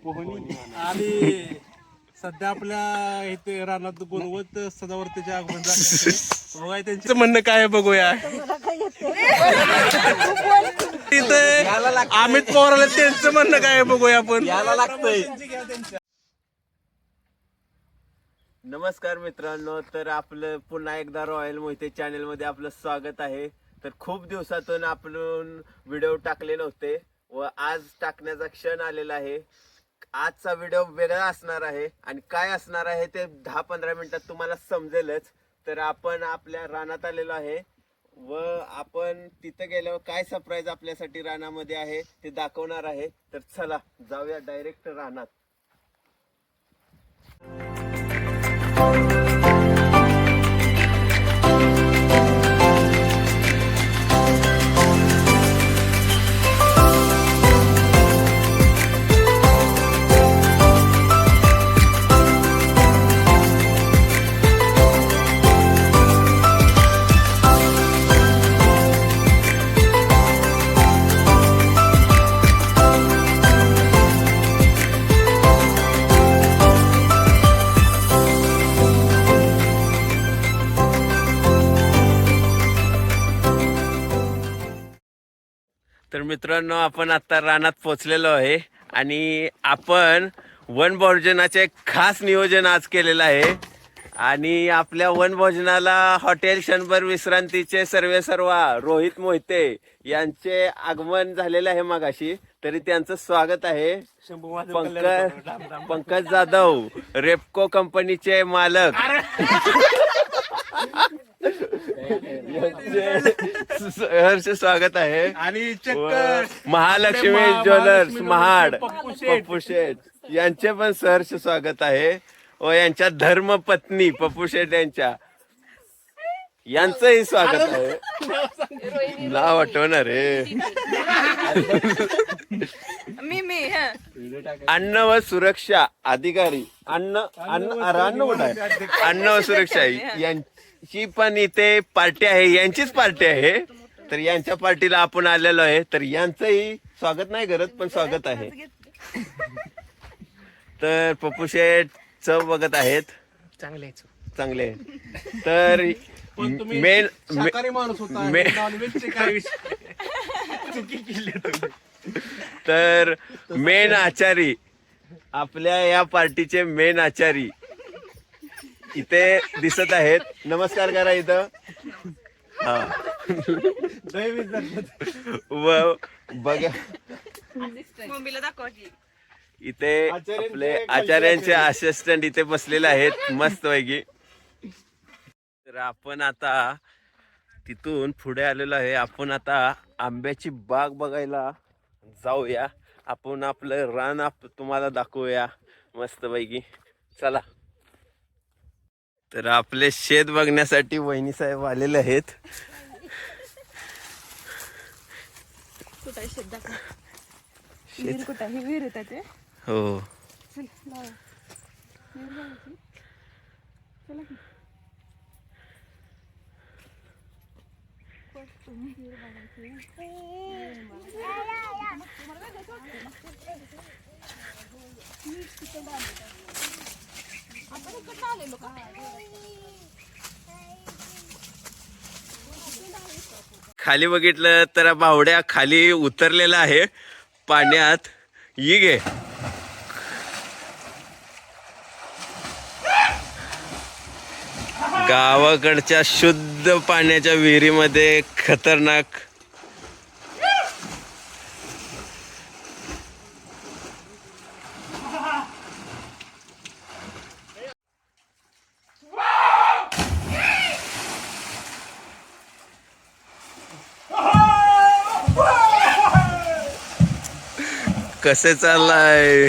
आणि सध्या आपल्या इथे रानात गुणवत सदावर्तीचे आगमन झाले त्यांचं. म्हणणं काय आहे बघूया. तिथे अमित पवार आले त्यांचं म्हणणं काय आहे बघूया आपण. याला लागतंय. नमस्कार मित्रांनो तर आपलं पुन्हा एकदा रॉयल मोहिते चॅनलमध्ये आपलं स्वागत आहे. तर खूप दिवसातून आपण व्हिडिओ टाकले नव्हते व आज टाकण्याचा क्षण आलेला आहे. आजचा व्हिडिओ वेगळा असणार आहे. आणि काय असणार आहे ते दहा पंधरा मिनिटात तुम्हाला समजेलच. तर आपण आपल्या रानात आलेलो आहे. व आपण तिथं गेल्यावर काय सरप्राईज आपल्यासाठी रानामध्ये आहे ते दाखवणार आहे. तर चला जाऊया डायरेक्ट रानात. मित्रांनो आपण आता रानात पोचलेलो आहे आणि आपण वनभोजनाचे खास नियोजन आज केलेलं आहे. आणि आपल्या वनभोजनाला हॉटेल क्षणभर विश्रांतीचे सर्वे सर्वा रोहित मोहिते यांचे आगमन झालेले आहे मगाशी. तरी त्यांचं स्वागत आहे. पंकज पंकज जाधव रेपको कंपनीचे मालक. यांचे सहर्ष स्वागत आहे. आणि महालक्ष्मी महा- ज्वेलर्स महाड शेठ. पप्पू शेठ. यांचे पण सहर्ष स्वागत आहे. व यांच्या धर्मपत्नी पप्पू शेठ यांच्या. यांचंही स्वागत आहे. नाव आठवणार रे. मी मी हं. अन्न व सुरक्षा अधिकारी. अन्न अन्न अरे अन्न कुठं आहे? अन्न व सुरक्षा यांची पण इथे पार्टी आहे. यांचीच पार्टी आहे. तर यांच्या पार्टीला आपण आलेलो आहे. तर यांचंही स्वागत नाही करत पण स्वागत आहे. तर पप्पू शेठ चव बघत आहेत. चांगले चांगले तर मेन माणूस तर मेन आचारी आपल्या या पार्टीचे मेन आचारी इथे दिसत आहेत. नमस्कार करा इथं. हा. व बघा. मम्मीला दाखवा इथे आपले आचार्यांचे असिस्टंट इथे बसलेले आहेत मस्त पैकी तर आपण आता तिथून पुढे आलेलो आहे. आपण आता आंब्याची बाग बघायला जाऊया. आपण आपलं रान आप तुम्हाला दाखवूया मस्त पैकी चला. तर आपले शेत बघण्यासाठी वहिनी साहेब आलेले आहेत. कुठं आहे शेत ही. खाली बघितलं तर बावड्या खाली उतरलेला आहे. पाण्यात. ये गे. गावाकडच्या शुद्ध पाण्याच्या विहिरीमध्ये खतरनाक कसे चाललाय?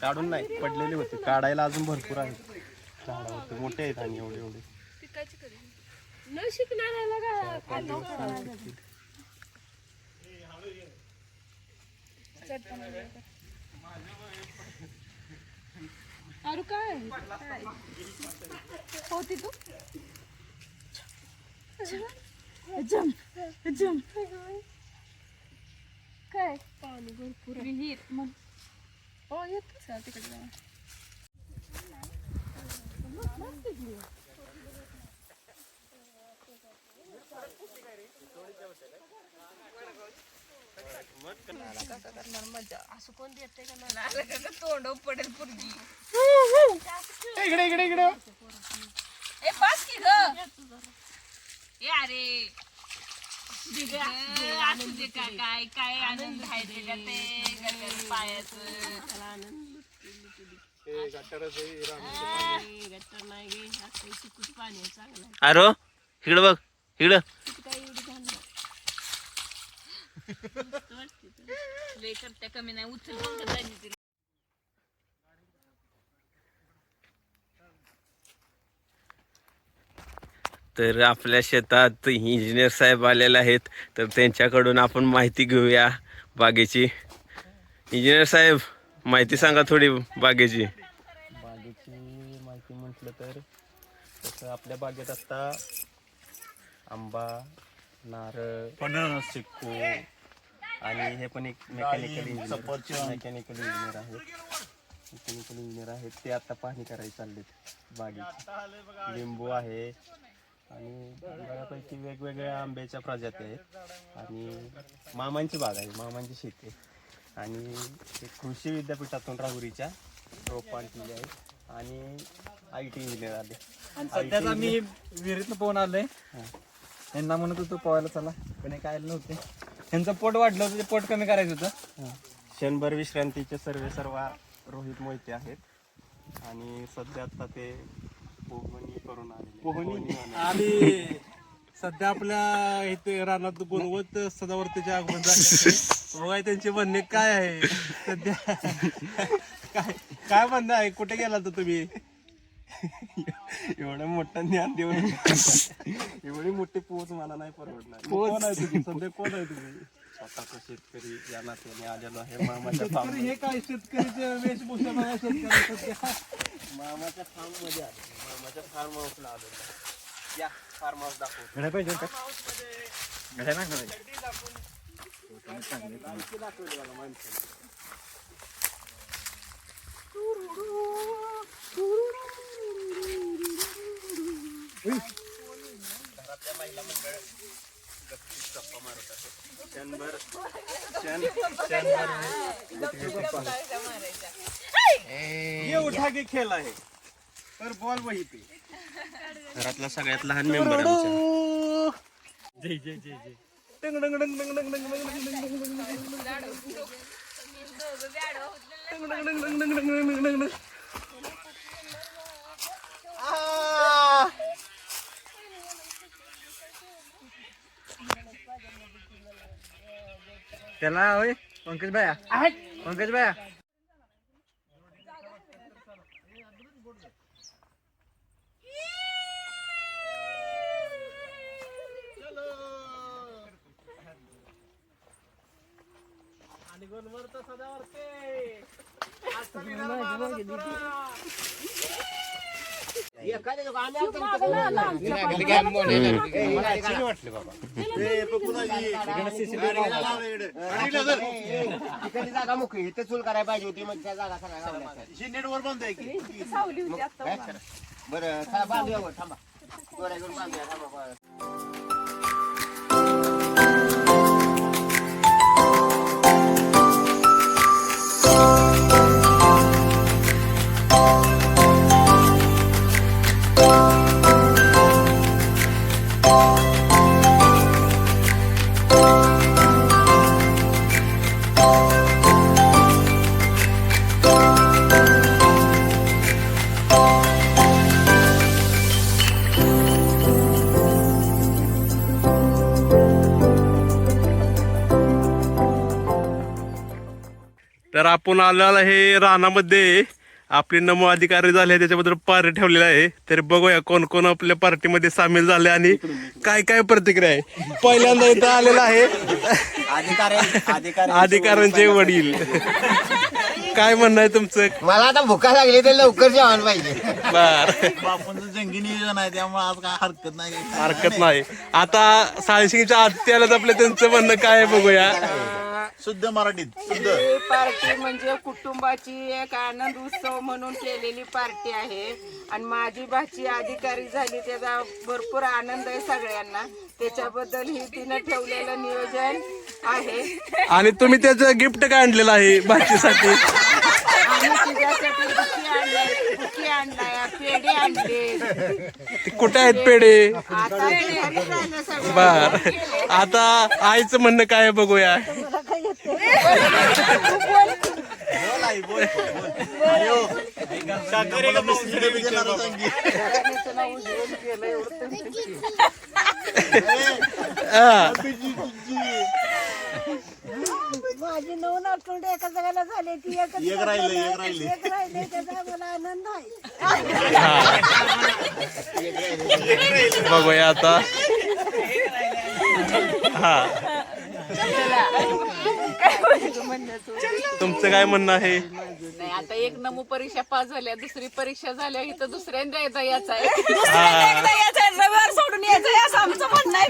काढून नाही पडलेले होते. काढायला अजून भरपूर आहेत. झाडावरती मोठे आहेत आणि एवढे एवढे. न शिकणाऱ्याला काय अरे? होती तू? काय? पाणी भरपूर विहीर मग हो येत का तिकडे जाऊन असं कोण देते का नाही तोंड पडेल पुरगी इकडे इकडे इकडे ए पास की ग अरे काय काय आनंद आहे त्याच्यात ते गटर पायाचं. आनंद गटर नाही गे असं शिकूच पाणी चांगलं अरो इकडं बघ इकडं. काय एवढी घाण लय करत्या कमी नाही उचल फक्त जायची तिला तर आपल्या शेतात इंजिनियर साहेब आलेले आहेत. तर त्यांच्याकडून आपण माहिती घेऊया बागेची. इंजिनियर साहेब माहिती सांगा थोडी बागेची. बागेची माहिती म्हटलं तर तसं आपल्या बागेत आता आंबा नारळ फणस चिक्कू. आणि हे पण एक मेकॅनिकल इंजिनियर मेकॅनिकल इंजिनियर आहेत. मेकॅनिकल इंजिनियर आहेत. ते आता पाहणी करायला चाललेत बागेची लिंबू आहे आणि बऱ्यापैकी वेगवेगळ्या आंब्याच्या प्रजाती आहेत. आणि मामांची बाग आहे मामांची शेती आहे. आणि ते कृषी विद्यापीठातून राहुरीच्या रोपण केली आहे. आणि आय टी इंजिनियर आले. सध्याच आम्ही विहिरीतनं पोहून आलोय. यांना म्हणत होतो पोहायला चला पण हे काय नव्हते. यांचं पोट वाढलं होतं ते पोट कमी करायचं होतं. क्षणभर विश्रांतीचे सर्वे सर्व रोहित मोहिते आहेत. आणि सध्या आता ते पोहणी करून पोहणी? आणि सध्या आपल्या इथे रानात गुणवत सदावर्तीचे आगमन झाले बघा त्यांचे म्हणणे काय आहे? सध्या काय काय म्हणणं आहे? कुठे गेला तर तुम्ही? एवढं मोठं ज्ञान देऊन एवढी मोठी पोच मला नाही परवडणार. कोण आहे तुम्ही? सध्या कोण आहे तुम्ही? स्वतःचा शेतकरी या नात्याने आलेलो आहे. मामाच्या farm हे काय? शेतकरीचे वेशभूषा बघा शेतकरी सध्या. मामाच्या फार्ममध्ये आलो. मामाच्या फार्म हाऊसला आलेलो. या फार्म हाऊस दाखवतो. घड्या पाहिजे का घड्या ना घड्या क्षणभर क्षण क्षणभर ये उठा के खेळ आहे तर बॉल वही पे घरातला सगळ्यात लहान मेंबर जय जय जय जय डंग डंग डंग डंग डंग डंग डंग डंग डंग डंग त्याला होय पंकज भाया पंकज भाया आणि गुणवर सदा वरते तिकडली जागा मोकळी इथे चूल करायला पाहिजे होती मग त्या जागा नेटवर बंद थांबा थांबा तर आपण आलेला हे रानामध्ये. आपले नमो अधिकारी झाले त्याच्याबद्दल पार्टी ठेवलेला आहे. तर बघूया कोण कोण आपल्या पार्टीमध्ये सामील झाले आणि काय काय प्रतिक्रिया आहे. पहिल्यांदा इथं आलेला आहे. अधिकाऱ्यांचे वडील. काय म्हणणं आहे तुमचं? मला आता भुका लागली तर लवकर जेवण पाहिजे. बर. बापूंचं जंगी नियोजन आहे त्यामुळे आज काय हरकत नाही. हरकत नाही. आता साळशिंगच्या आत्ती आल्यात आपलं त्यांचं म्हणणं काय आहे बघूया. शुद्ध मराठीत शुद्ध. ही पार्टी म्हणजे कुटुंबाची एक आनंद उत्सव म्हणून केलेली पार्टी आहे. आणि माझी भाची अधिकारी झाली त्याचा भरपूर आनंद आहे सगळ्यांना. त्याच्याबद्दल ही तिनं ठेवलेलं नियोजन आहे. आणि तुम्ही त्याचं गिफ्ट काय आणलेलं आहे भाचीसाठी? कुठे आहेत पेढे? बर. आता आईचं म्हणणं काय आहे बघूया हा. माझी नऊ झाले ती एक एक राहिले एक राहिले. एक राहिले त्याचा मला आनंद आहे. बघूया आता. हा. तुमचं काय म्हणणं आहे? नाही आता एक नमू परीक्षा पास झाल्या दुसरी परीक्षा झाल्या इथं दुसऱ्यांदा एकदा यायचं आहे. रविवार सोडून यायचं असं आमचं म्हणणं आहे.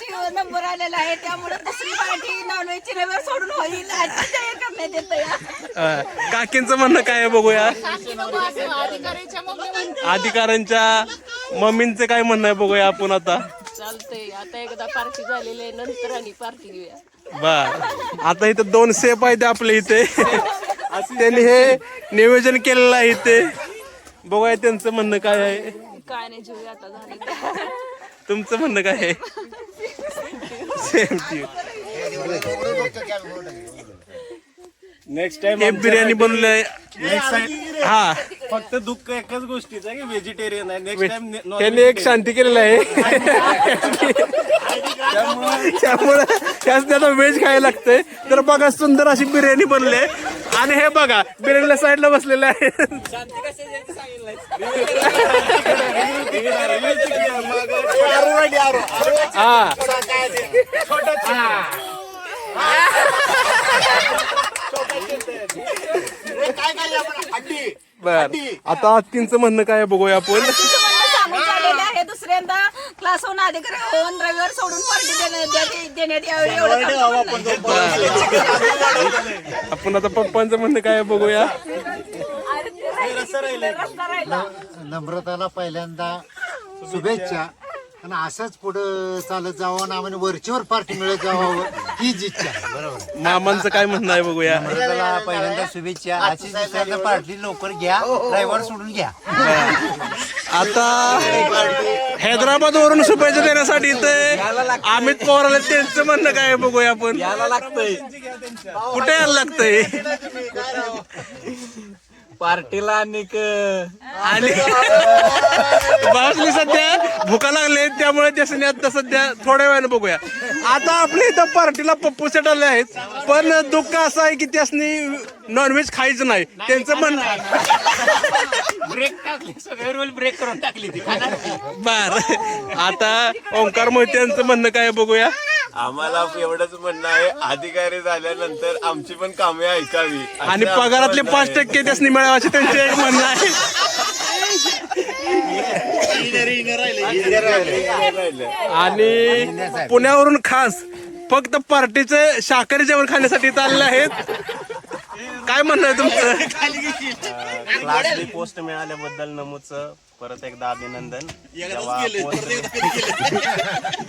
नंबर आलेला आहे त्यामुळे दुसरी पार्टी नॉनव्हेजची रविवार सोडून होईल. करण्यात येतं या? हा. काकींचं म्हणणं काय आहे बघूया. अधिकाऱ्याच्या मम्मी अधिकाऱ्यांच्या मम्मींचं काय म्हणणं आहे बघूया आपण आता. चालतंय आता एकदा पार्टी झालेली आहे नंतर आणि पार्टी घेऊया. बर आता इथं दोन सेप आहेत आपल्या इथे. त्यांनी हे नियोजन केलेलं आहे इथे. बघूया त्यांचं म्हणणं काय आहे. काय नाही जेऊया आता झाले. तुमचं म्हणणं काय आहे? सेम नेक्स्ट टाइम हे बिर्याणी बनवलंय हा. फक्त दुःख एकाच गोष्टीचं आहे की व्हेजिटेरियन आहे. नेक्स्ट टाइम त्यांनी एक शांती केलेलं आहे. त्यामुळे त्याच त्याला व्हेज खायला लागतंय. तर बघा सुंदर अशी बिर्याणी बनली आहे. आणि हे बघा बिर्याणीला साईडला बसलेले आहे. हा. बर. आता आत्तींचं म्हणणं काय आहे बघूया आपण. सामील झालेले आहे. दुसऱ्यांदा क्लास होऊन अधिकारी होऊन रविवार सोडून पार्टी देण्यात देण्यात यावी एवढं आपण आता पप्पांचं म्हणणं काय आहे बघूया. नम्रताला पहिल्यांदा शुभेच्छा. आणि असंच पुढं चालत जावं आणि आम्हाला वरचीवर पार्टी मिळत जावं हीच इच्छा आहे. बरोबर. मामांचं काय म्हणणं आहे बघूया. पहिल्यांदा शुभेच्छा अशीच दुसऱ्यांदा पार्टी लवकर घ्या ड्रायव्हर सोडून घ्या. आता हैदराबाद वरून शुभेच्छा देण्यासाठी इथे अमित पवार आले त्यांचं म्हणणं काय आहे बघूया आपण. यायला लागतंय. कुठे यायला लागतंय? पार्टीला आणि आणि बासली सध्या? भुका लागले त्यामुळे त्यासाठी आता सध्या थोड्या वेळाने बघूया. आता आपल्या इथं पार्टीला पप्पू सेट आले आहेत पण दुःख असं आहे की त्यासनी नॉनव्हेज खायचं नाही. त्यांचं म्हणणं ब्रेक टाकली सगळे रोल ब्रेक करून टाकली ती. बर. आता ओंकार मोहिते यांचं म्हणणं काय बघूया. आम्हाला एवढंच म्हणणं आहे अधिकारी झाल्यानंतर आमची पण कामे ऐकावी. आणि पगारातले पाच टक्के त्यासनी मिळावे असे त्यांचे एक म्हणणं आहे. आणि पुण्यावरून खास फक्त पार्टीचं शाकाहारी जेवण खाण्यासाठी चालले आहेत. काय म्हणणं आहे तुमचं? क्लासली पोस्ट मिळाल्याबद्दल नमूचं परत एकदा अभिनंदन. post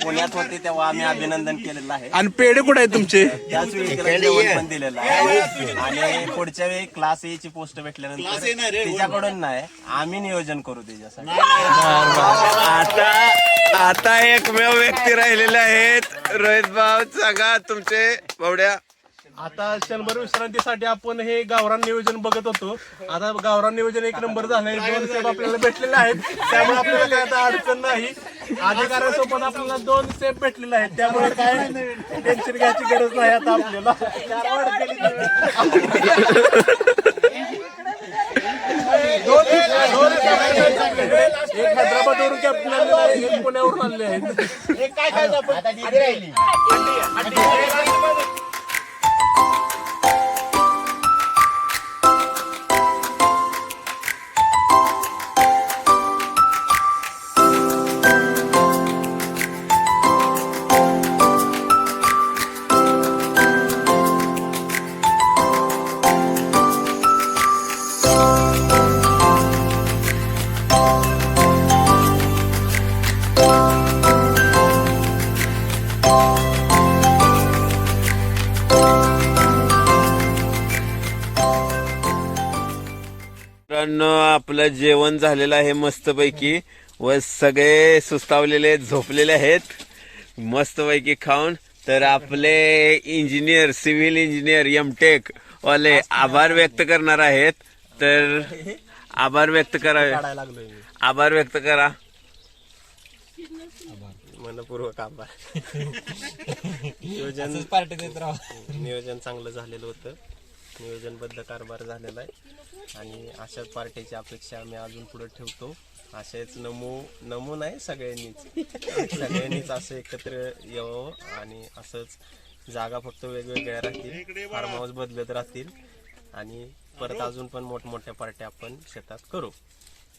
पुण्यात होते तेव्हा आम्ही अभिनंदन केलेलं आहे. आणि पेढे कुठे आहेत तुमचे? त्याच वेळी तिला जेवण पण दिलेलं आहे. आणि पुढच्या वेळी क्लास ए ची पोस्ट भेटल्यानंतर तिच्याकडून नाही. आम्ही नियोजन करू त्याच्यासाठी आता आता एकमेव व्यक्ती राहिलेले आहेत. रोहित भाऊ सांगा तुमचे बावड्या. आता शंभर विश्रांतीसाठी आपण हे गावरान नियोजन बघत होतो. आता गावरान नियोजन एक नंबर झालंय. दोन सेब आपल्याला भेटलेले आहेत. त्यामुळे आपल्याला काय आता अडचण नाही. अधिकाऱ्यासोबत आपल्याला दोन सेब भेटलेले आहेत. त्यामुळे काय टेन्शन घ्यायची गरज नाही आता आपल्याला. एक हैदराबादवरून कॅप्टन आलेला आहे. एक पुण्यावरून आलेले आहेत. मित्रांनो आपलं जेवण झालेलं आहे मस्तपैकी. व सगळे सुस्तावलेले झोपलेले आहेत. मस्तपैकी खाऊन. तर आपले इंजिनियर सिव्हिल इंजिनियर एमटेक वाले आभार व्यक्त करणार आहेत. तर आभार व्यक्त करा. काढायला लागलोय मी आभार व्यक्त करा. मनपूर्वक आभार. नियोजन पार्टी देत राहा. नियोजन चांगलं झालेलं होतं. नियोजनबद्ध कारभार झालेला आहे. आणि अशाच पार्टीची अपेक्षा आम्ही अजून पुढे ठेवतो. असेच नमू नमू नाही सगळ्यांनीच. सगळ्यांनीच असं एकत्र यावं आणि असंच जागा फक्त वेगवेगळ्या राहतील. फार्म हाऊस बदलत राहतील. आणि परत अजून पण मोठमोठ्या पार्ट्या आपण शेतात करू.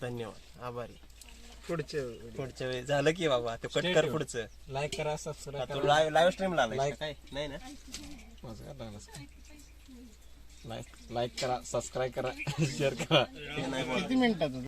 धन्यवाद. आभारी. पुढचे पुढच्या वेळी झालं की बाबा ते कट कर पुढचं. लाईक करा सबस्क्राईब लाईव्ह स्ट्रीम लावलाय काय? नाही ना? लाईक लाईक करा सबस्क्राईब करा शेअर करा. ते नाही